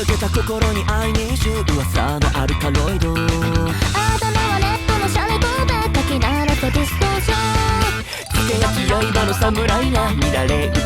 抜けた心に愛にしゅ噂のアルカロイド。頭はレッドのシャレとべ書き鳴らせディストーション。つけ焼き刃の侍が乱れ打